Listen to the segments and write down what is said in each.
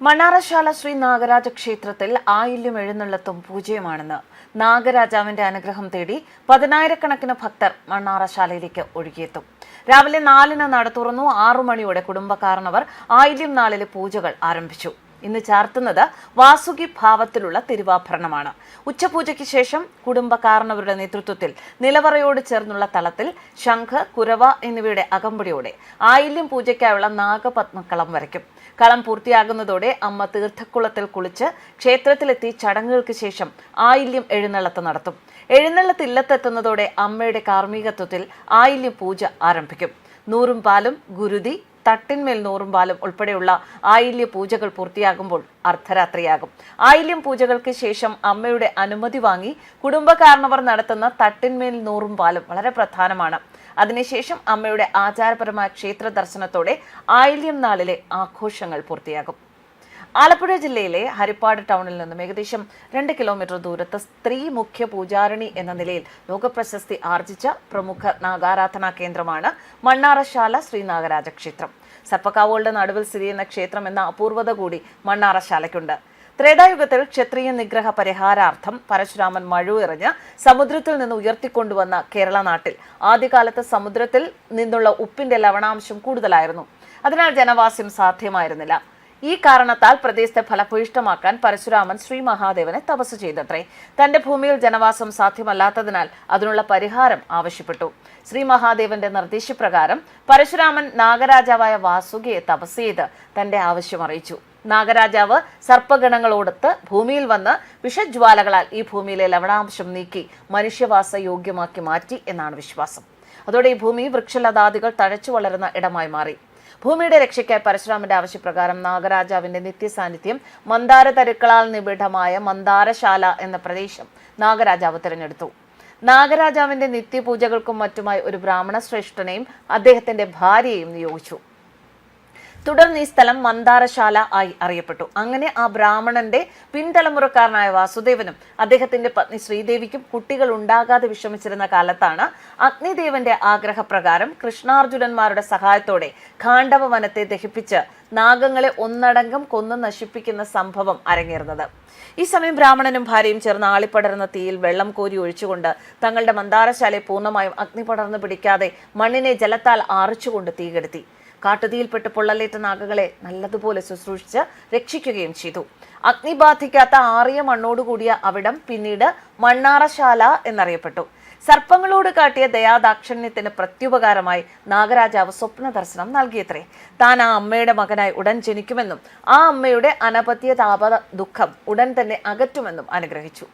മണ്ണാറശാല ശ്രീ നാഗരാജ ക്ഷേത്രത്തിൽ ആയില്യം എഴുന്നള്ളത്തും പൂജയുമാണെന്ന് നാഗരാജാവിന്റെ അനുഗ്രഹം തേടി പതിനായിരക്കണക്കിന് ഭക്തർ മണ്ണാറശാലയിലേക്ക് ഒഴുകിയെത്തും. രാവിലെ നാലിന് നട തുറന്നു ആറു മണിയോടെ കുടുംബക്കാരനവർ ആയില്യം നാളിലെ പൂജകൾ ആരംഭിച്ചു. ഇന്ന് ചാർത്തുന്നത് വാസുകി ഭാവത്തിലുള്ള തിരുവാഭരണമാണ്. ഉച്ചപൂജയ്ക്ക് ശേഷം കുടുംബക്കാരനവരുടെ നേതൃത്വത്തിൽ നിലവറയോട് ചേർന്നുള്ള തളത്തിൽ ശംഖ് കുരവ എന്നിവയുടെ അകമ്പടിയോടെ ആയില്യം പൂജയ്ക്കായുള്ള നാഗപത്മക്കളം വരയ്ക്കും. കളം പൂർത്തിയാകുന്നതോടെ അമ്മ തീർത്ഥക്കുളത്തിൽ കുളിച്ച് ക്ഷേത്രത്തിലെത്തി ചടങ്ങുകൾക്ക് ശേഷം ആയില്യം എഴുന്നള്ളത്ത് നടത്തും. എഴുന്നള്ളത്ത് ഇല്ലത്തെത്തുന്നതോടെ അമ്മയുടെ കാർമ്മികത്വത്തിൽ ആയില്യം പൂജ ആരംഭിക്കും. നൂറും പാലും ഗുരുതി തട്ടിന്മേൽ നൂറും പാലും ഉൾപ്പെടെയുള്ള ആയില്യ പൂജകൾ പൂർത്തിയാകുമ്പോൾ അർദ്ധരാത്രിയാകും. ആയില്യം പൂജകൾക്ക് ശേഷം അമ്മയുടെ അനുമതി വാങ്ങി കുടുംബക്കാരണവർ നടത്തുന്ന തട്ടിന്മേൽ നൂറും പാലും വളരെ പ്രധാനമാണ്. അതിനുശേഷം അമ്മയുടെ ആചാരപരമായ ക്ഷേത്ര ദർശനത്തോടെ ആയില്യം നാളിലെ ആഘോഷങ്ങൾ പൂർത്തിയാകും. ആലപ്പുഴ ജില്ലയിലെ ഹരിപ്പാട് ടൗണിൽ നിന്നും ഏകദേശം രണ്ട് കിലോമീറ്റർ ദൂരത്ത് സ്ത്രീ മുഖ്യ പൂജാരിണി എന്ന നിലയിൽ ലോകപ്രശസ്തി ആർജിച്ച പ്രമുഖ നാഗാരാധനാ കേന്ദ്രമാണ് മണ്ണാറശാല ശ്രീനാഗരാജ ക്ഷേത്രം. സർപ്പക്കാവുകളുടെ നടുവിൽ സ്ഥിതി ചെയ്യുന്ന ക്ഷേത്രം എന്ന അപൂർവത കൂടി മണ്ണാറശാലയ്ക്കുണ്ട്. ത്രേതായുഗത്തിൽ ക്ഷത്രിയ നിഗ്രഹ പരിഹാരാർത്ഥം പരശുരാമൻ മഴു എറിഞ്ഞ് സമുദ്രത്തിൽ നിന്ന് ഉയർത്തിക്കൊണ്ടുവന്ന കേരള നാട്ടിൽ. ആദ്യകാലത്ത് സമുദ്രത്തിൽ നിന്നുള്ള ഉപ്പിന്റെ ലവണാംശം കൂടുതലായിരുന്നു. അതിനാൽ ജനവാസ്യം സാധ്യമായിരുന്നില്ല. ഈ കാരണത്താൽ പ്രദേശത്തെ ഫലഭൂയിഷ്ടമാക്കാൻ പരശുരാമൻ ശ്രീ മഹാദേവനെ തപസ് ചെയ്തത്രേ. തന്റെ ഭൂമിയിൽ ജനവാസം സാധ്യമല്ലാത്തതിനാൽ അതിനുള്ള പരിഹാരം ആവശ്യപ്പെട്ടു. ശ്രീ മഹാദേവന്റെ നിർദ്ദേശപ്രകാരം പരശുരാമൻ നാഗരാജാവായ വാസുകിയെ തപസ് ചെയ്ത് തന്റെ ആവശ്യം അറിയിച്ചു. നാഗരാജാവ് സർപ്പഗണങ്ങളോടൊത്ത് ഭൂമിയിൽ വന്ന് വിഷജ്വാലകളാൽ ഈ ഭൂമിയിലെ ലവണാംശം നീക്കി മനുഷ്യവാസ യോഗ്യമാക്കി മാറ്റി എന്നാണ് വിശ്വാസം. അതോടെ ഈ ഭൂമി വൃക്ഷലതാദികൾ തഴച്ചു വളരുന്ന ഇടമായി മാറി. ഭൂമിയുടെ രക്ഷയ്ക്കായി പരശുരാമന്റെ ആവശ്യപ്രകാരം നാഗരാജാവിന്റെ നിത്യസാന്നിധ്യം മന്ദാര തരുക്കളാൽ നിബിഡമായ മന്ദാരശാല എന്ന പ്രദേശം നാഗരാജാവ് തിരഞ്ഞെടുത്തു. നാഗരാജാവിന്റെ നിത്യപൂജകൾക്കും മറ്റുമായി ഒരു ബ്രാഹ്മണ ശ്രേഷ്ഠനെയും അദ്ദേഹത്തിന്റെ ഭാര്യയെയും നിയോഗിച്ചു. തുടർന്ന് ഈ സ്ഥലം മന്ദാരശാല ആയി അറിയപ്പെട്ടു. അങ്ങനെ ആ ബ്രാഹ്മണന്റെ പിൻതലമുറക്കാരനായ വാസുദേവനും അദ്ദേഹത്തിന്റെ പത്നി ശ്രീദേവിക്കും കുട്ടികൾ ഉണ്ടാകാതെ വിഷമിച്ചിരുന്ന കാലത്താണ് അഗ്നിദേവന്റെ ആഗ്രഹപ്രകാരം കൃഷ്ണാർജുനന്മാരുടെ സഹായത്തോടെ ഖാണ്ഡവ വനത്തെ ദഹിപ്പിച്ച് നാഗങ്ങളെ ഒന്നടങ്കം കൊന്നു നശിപ്പിക്കുന്ന സംഭവം അരങ്ങേറുന്നത്. ഈ സമയം ബ്രാഹ്മണനും ഭാര്യയും ചേർന്ന് ആളിപ്പടർന്ന തീയിൽ വെള്ളം കോരി ഒഴിച്ചുകൊണ്ട് തങ്ങളുടെ മന്ദാരശാലയെ പൂർണമായും അഗ്നി പടർന്നു പിടിക്കാതെ മണ്ണിനെ ജലത്താൽ ആറിച്ചുകൊണ്ട് തീകെടുത്തി. കാട്ടുതീയിൽപ്പെട്ട് പൊള്ളലേറ്റ നാഗകളെ നല്ലതുപോലെ ശുശ്രൂഷിച്ച് രക്ഷിക്കുകയും ചെയ്തു. അഗ്നി ബാധിക്കാത്ത ആറിയ മണ്ണോടുകൂടിയ അവിടം പിന്നീട് മണ്ണാറശാല എന്നറിയപ്പെട്ടു. സർപ്പങ്ങളോട് കാട്ടിയ ദയാദാക്ഷണ്യത്തിന് പ്രത്യുപകാരമായി നാഗരാജാവ് സ്വപ്ന ദർശനം നൽകിയത്രേ. താൻ ആ അമ്മയുടെ മകനായി ഉടൻ ജനിക്കുമെന്നും ആ അമ്മയുടെ അനപത്യ താപ ദുഃഖം ഉടൻ തന്നെ അകറ്റുമെന്നും അനുഗ്രഹിച്ചു.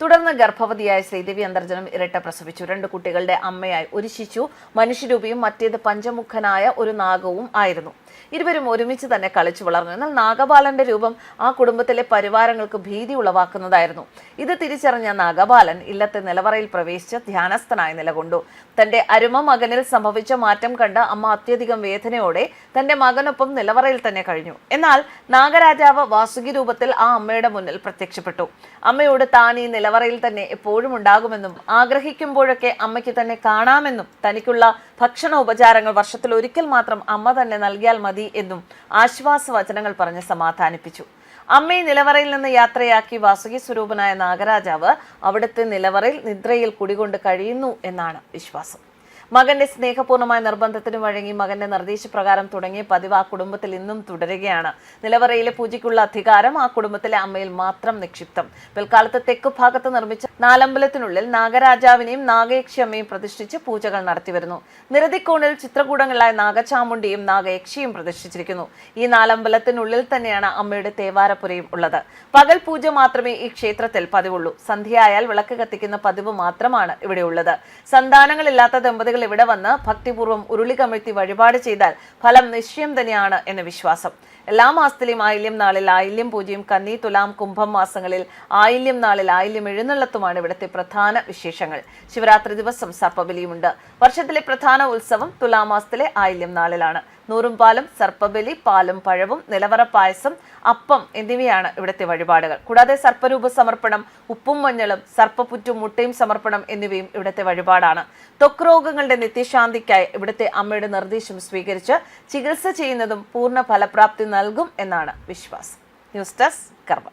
തുടർന്ന് ഗർഭവതിയായ ശ്രീദേവി അന്തർജനം ഇരട്ട പ്രസവിച്ചു. രണ്ട് കുട്ടികളുടെ അമ്മയായി ഒരു ശിശു മനുഷ്യരൂപിയും മറ്റേത് പഞ്ചമുഖനായ ഒരു നാഗവും ആയിരുന്നു. ഇരുവരും ഒരുമിച്ച് തന്നെ കളിച്ചു വളർന്നു. എന്നാൽ നാഗബാലന്റെ രൂപം ആ കുടുംബത്തിലെ പരിവാരങ്ങൾക്ക് ഭീതി ഉളവാക്കുന്നതായിരുന്നു. ഇത് തിരിച്ചറിഞ്ഞ നാഗബാലൻ ഇല്ലത്തെ നിലവറയിൽ പ്രവേശിച്ച് ധ്യാനസ്ഥനായി നിലകൊണ്ടു. തന്റെ അരുമ മകനിൽ സംഭവിച്ച മാറ്റം കണ്ട് അമ്മ അത്യധികം വേദനയോടെ തന്റെ മകനൊപ്പം നിലവറയിൽ തന്നെ കഴിഞ്ഞു. എന്നാൽ നാഗരാജാവ് വാസുകി രൂപത്തിൽ ആ അമ്മയുടെ മുന്നിൽ പ്രത്യക്ഷപ്പെട്ടു. അമ്മയോട് താൻ ഈ നിലവറയിൽ തന്നെ എപ്പോഴും ഉണ്ടാകുമെന്നും ആഗ്രഹിക്കുമ്പോഴൊക്കെ അമ്മയ്ക്ക് തന്നെ കാണാമെന്നും തനിക്കുള്ള ഭക്ഷണ ഉപചാരങ്ങൾ വർഷത്തിൽ ഒരിക്കൽ മാത്രം അമ്മ തന്നെ നൽകിയാൽ മതി എന്നും ആശ്വാസ വചനങ്ങൾ പറഞ്ഞ് സമാധാനിപ്പിച്ചു. അമ്മയെ നിലവറയിൽ നിന്ന് യാത്രയാക്കി വാസുകി സ്വരൂപനായ നാഗരാജാവ് അവിടുത്തെ നിലവറയിൽ നിദ്രയിൽ കുടികൊണ്ട് കഴിയുന്നു എന്നാണ് വിശ്വാസം. മകന്റെ സ്നേഹപൂർണമായ നിർബന്ധത്തിന് വഴങ്ങി മകന്റെ നിർദ്ദേശപ്രകാരം തുടങ്ങിയ പതിവ് ആ കുടുംബത്തിൽ ഇന്നും തുടരുകയാണ്. നിലവറയിലെ പൂജയ്ക്കുള്ള അധികാരം ആ കുടുംബത്തിലെ അമ്മയിൽ മാത്രം നിക്ഷിപ്തം. പിൽക്കാലത്ത് തെക്ക് ഭാഗത്ത് നിർമ്മിച്ച നാലമ്പലത്തിനുള്ളിൽ നാഗരാജാവിനെയും നാഗയക്ഷി അമ്മയും പ്രതിഷ്ഠിച്ച് പൂജകൾ നടത്തിവരുന്നു. നിരതിക്കോണിൽ ചിത്രകൂടങ്ങളായ നാഗചാമുണ്ടിയും നാഗയക്ഷിയും പ്രതിഷ്ഠിച്ചിരിക്കുന്നു. ഈ നാലമ്പലത്തിനുള്ളിൽ തന്നെയാണ് അമ്മയുടെ തേവാരപ്പുരയും ഉള്ളത്. പകൽ പൂജ മാത്രമേ ഈ ക്ഷേത്രത്തിൽ പതിവുള്ളൂ. സന്ധ്യയായാൽ വിളക്ക് കത്തിക്കുന്ന പതിവ് മാത്രമാണ് ഇവിടെയുള്ളത്. സന്താനങ്ങളില്ലാത്ത ദമ്പതികൾ ഇവിടെ വന്ന് ഭക്തിപൂർവം ഉരുളി കമിഴ്ത്തി വഴിപാട് ചെയ്താൽ ഫലം നിശ്ചയം തന്നെയാണ് എന്ന വിശ്വാസം. എല്ലാ മാസത്തിലെയും ആയില്യം നാളിൽ ആയില്യം പൂജയും കന്നി തുലാം കുംഭം മാസങ്ങളിൽ ആയില്യം നാളിൽ ആയില്യം എഴുന്നള്ളത്തുമാണ് ഇവിടുത്തെ പ്രധാന വിശേഷങ്ങൾ. ശിവരാത്രി ദിവസം സർപ്പബലിയുമുണ്ട്. വർഷത്തിലെ പ്രധാന ഉത്സവം തുലാമാസത്തിലെ ആയില്യം നാളിലാണ്. നൂറും പാലും സർപ്പബലി പാലും പഴവും നിലവറ പായസം അപ്പം എന്നിവയാണ് ഇവിടുത്തെ വഴിപാടുകൾ. കൂടാതെ സർപ്പരൂപ സമർപ്പണം ഉപ്പും മഞ്ഞളും സർപ്പപ്പുറ്റും മുട്ടയും സമർപ്പണം എന്നിവയും ഇവിടുത്തെ വഴിപാടാണ്. ത്വക്ക് രോഗങ്ങളുടെ നിത്യശാന്തിക്കായി ഇവിടുത്തെ അമ്മയുടെ നിർദ്ദേശം സ്വീകരിച്ച് ചികിത്സ ചെയ്യുന്നതും പൂർണ ഫലപ്രാപ്തി നൽകും എന്നാണ് വിശ്വാസം. ന്യൂസ് ഡെസ്ക് കർമ്മ